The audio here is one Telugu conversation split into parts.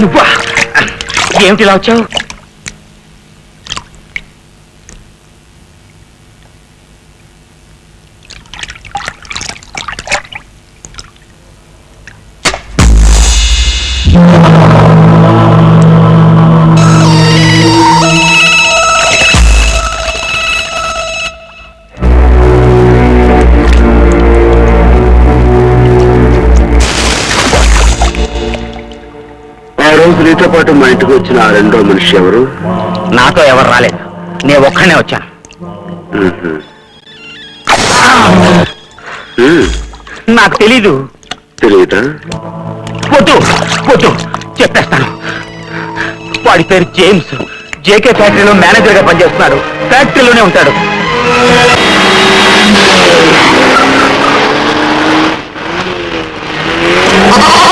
నువ్వా ఏమిటి ఇలా వచ్చావు ఆ పాటు మా ఇంటికి వచ్చిన ఆ రెండో మనిషి ఎవరు? నాతో ఎవరు రాలేదు. నేను ఒక్కనే వచ్చాను. నాకు తెలీదు. తెలియదా పొద్దు పొద్దు చెప్పేస్తాను. వాడి పేరు జేమ్స్. జేకే ఫ్యాక్టరీలో మేనేజర్గా పనిచేస్తున్నాడు. ఫ్యాక్టరీలోనే ఉంటాడు. Oh!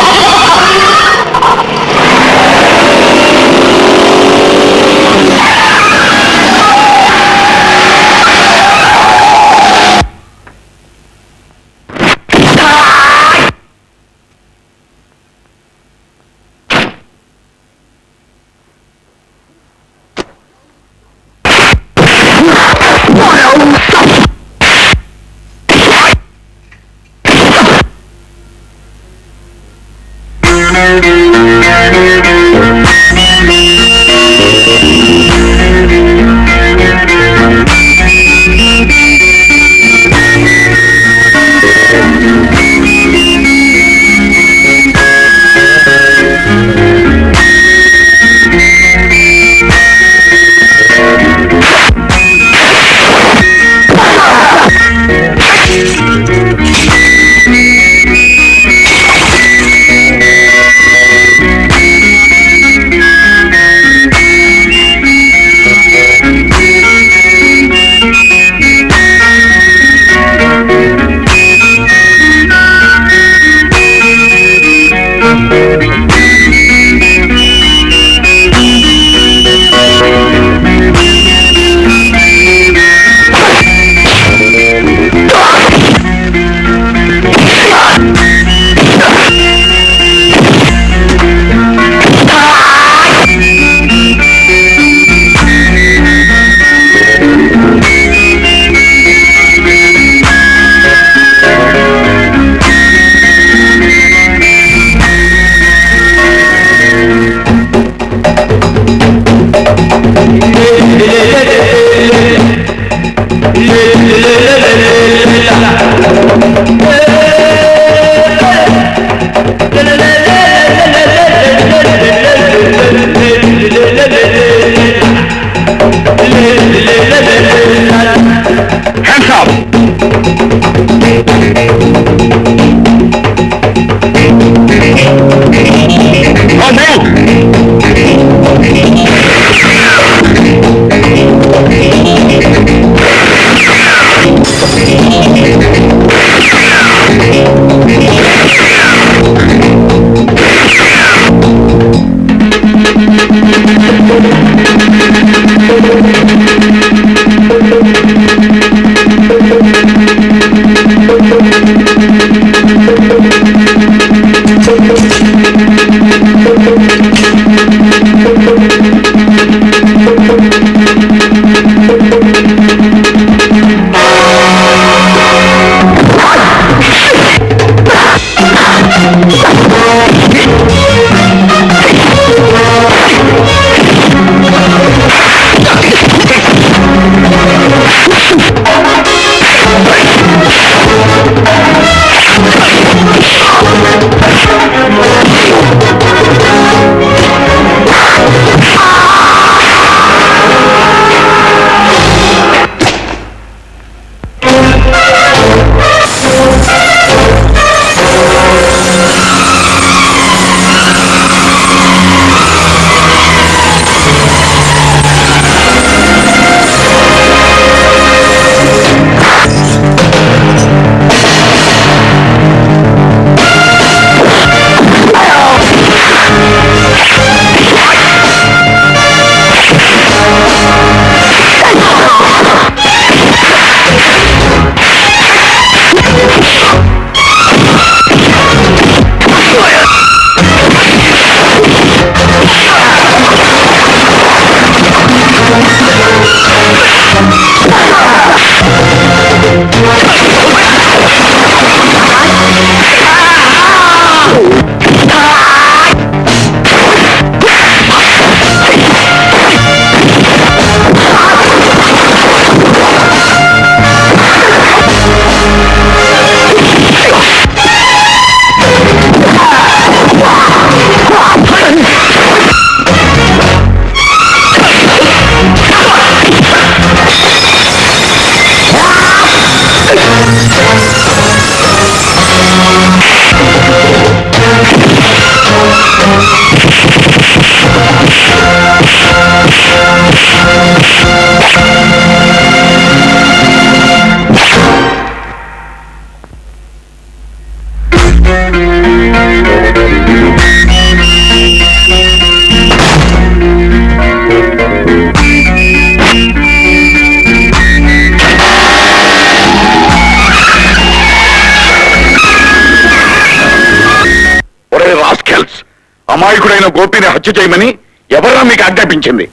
అమాయకుడైన గోపిని హత్య చేయమని ఎవరన్నా మీకు ఆజ్ఞాపించింది?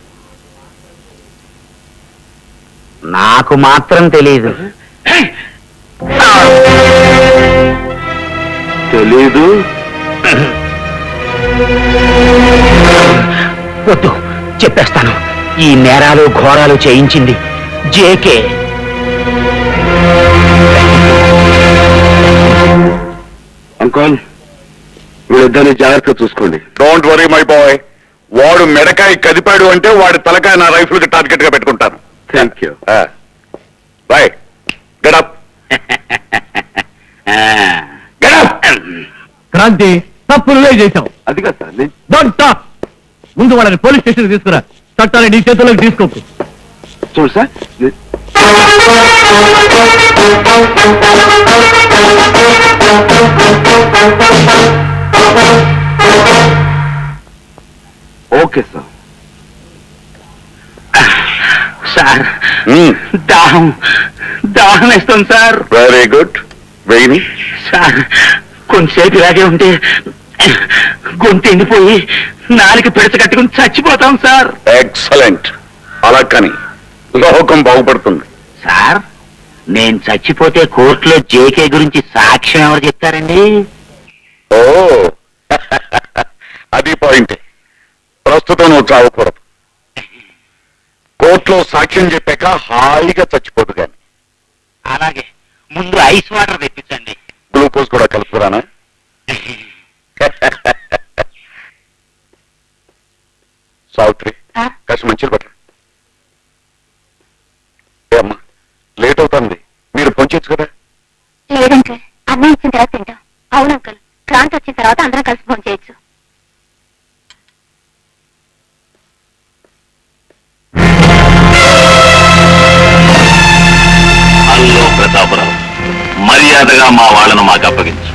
నాకు మాత్రం తెలియదు తెలీదు. వద్దు చెప్పేస్తాను. ఈ నేరాలు ఘోరాలు చేయించింది జేకే. అంకుల్ వీళ్ళిద్దరిని జాగ్రత్తగా చూసుకోండి. డోంట్ వరీ మై బాయ్ వాడు మెడకాయ కదిపాడు అంటే వాడి తలకాయ నా రైఫిల్కి టార్గెట్గా పెట్టుకుంటాను థ్యాంక్ యూ బాయ్ గడప్ గడప్ క్రాంతి తప్పు నువ్వే చేశావు. అది కదా సార్ నేను డోంట్ టాక్ ముందు వాళ్ళని పోలీస్ స్టేషన్ తీసుకురా. చట్టాన్ని నీ చేతుల్లోకి తీసుకోకు. చూడు సార్ నే- ఓకే సార్. సార్ దాహం దాహం వేస్తుంది సార్. వెరీ గుడ్ వెయ్యి సార్ కొంతసేపు ఇలాగే ఉంటే గొంతు ఎండిపోయి నాలుక పిడత కట్టుకుని చచ్చిపోతాం సార్. ఎక్సలెంట్ అలా కానీ లోకం బాగుపడుతుంది. సార్ నేను చచ్చిపోతే కోర్టులో జేకే గురించి సాక్ష్యం ఎవరు చెప్తారండి? ఓ అది పాయింటే. ప్రస్తుతం నువ్వు చావకూడదు. కోర్టులో సాక్ష్యం చెప్పాక హాయిగా చచ్చిపోదు కానీ అలాగే ముందు ఐస్ వాటర్ తెప్పించండి. గ్లూకోజ్ కూడా కలుపుకురానా? సావిత్రి కాస్త మంచిలు మర్యాదగా మా వాళ్ళను మాకు అప్పగించు.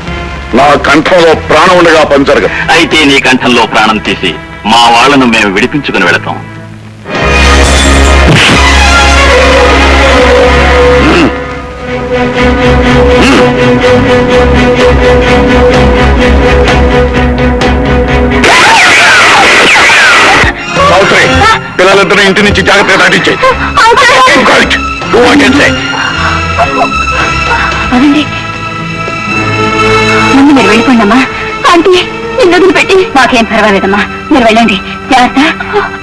నా కంఠంలో ప్రాణం ఉండగా పని జరగదు అయితే నీ కంఠంలో ప్రాణం తీసి మా వాళ్ళను మేము విడిపించుకుని వెళతాం. సావిత్రి పిల్లలిద్దరూ ఇంటి నుంచి జాగ్రత్తగా దాటించే అవునండి ముందు మీరు వెళ్ళిపోండి అమ్మా ఆంటీ నిన్ను వదిలిపెట్టి. మాకేం పర్వాలేదమ్మా. మీరు వెళ్ళండి. జాగ్రత్త.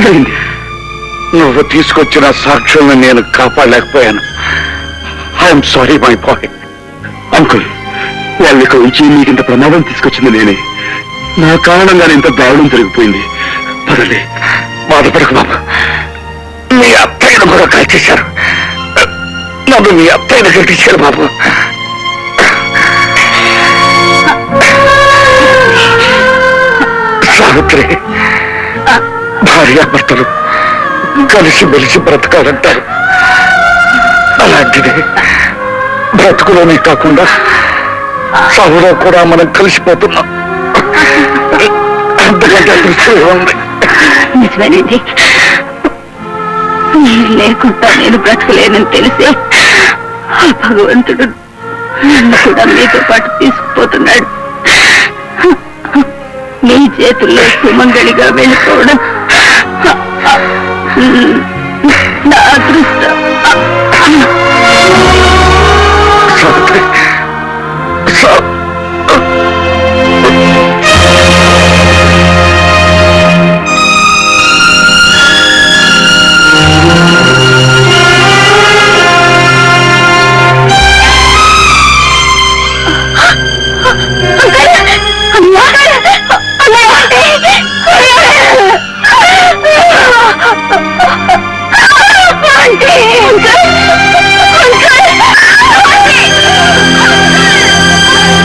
జరిగింది నువ్వు తీసుకొచ్చిన సాక్ష్యాలను నేను కాపాడలేకపోయాను. I'm sorry my boy uncle వాళ్ళకి ఉంచి మీకు ఇంత ప్రమాదం తీసుకొచ్చింది నేనే. నా కారణంగానే ఇంత దారుణం జరిగిపోయింది. పదండి బాధపడకు బాబు. మీ అత్తయ్యను కూడా కాల్చేశారు. నన్ను మీ అత్తయ్యను కట్టించారు బాబు. సావిత్రి భార్యాభర్తలు కలిసి మెలిసి బ్రతకాలంటారు. అలాంటిది బ్రతుకులోనే కాకుండా సాగులో కూడా మనం కలిసిపోతున్నాం. అంతకంటే దృష్టి నిజమేనండి. మీరు లేకుండా నేను బ్రతకలేనని తెలిసే ఆ భగవంతుడు నన్ను కూడా మీతో పాటు తీసుకుపోతున్నాడు. మీ చేతుల్లో సుమంగళిగా వెళ్ళిపోవడం అదృష్టం నా అదృష్టం సావిత్రి సావిత్రి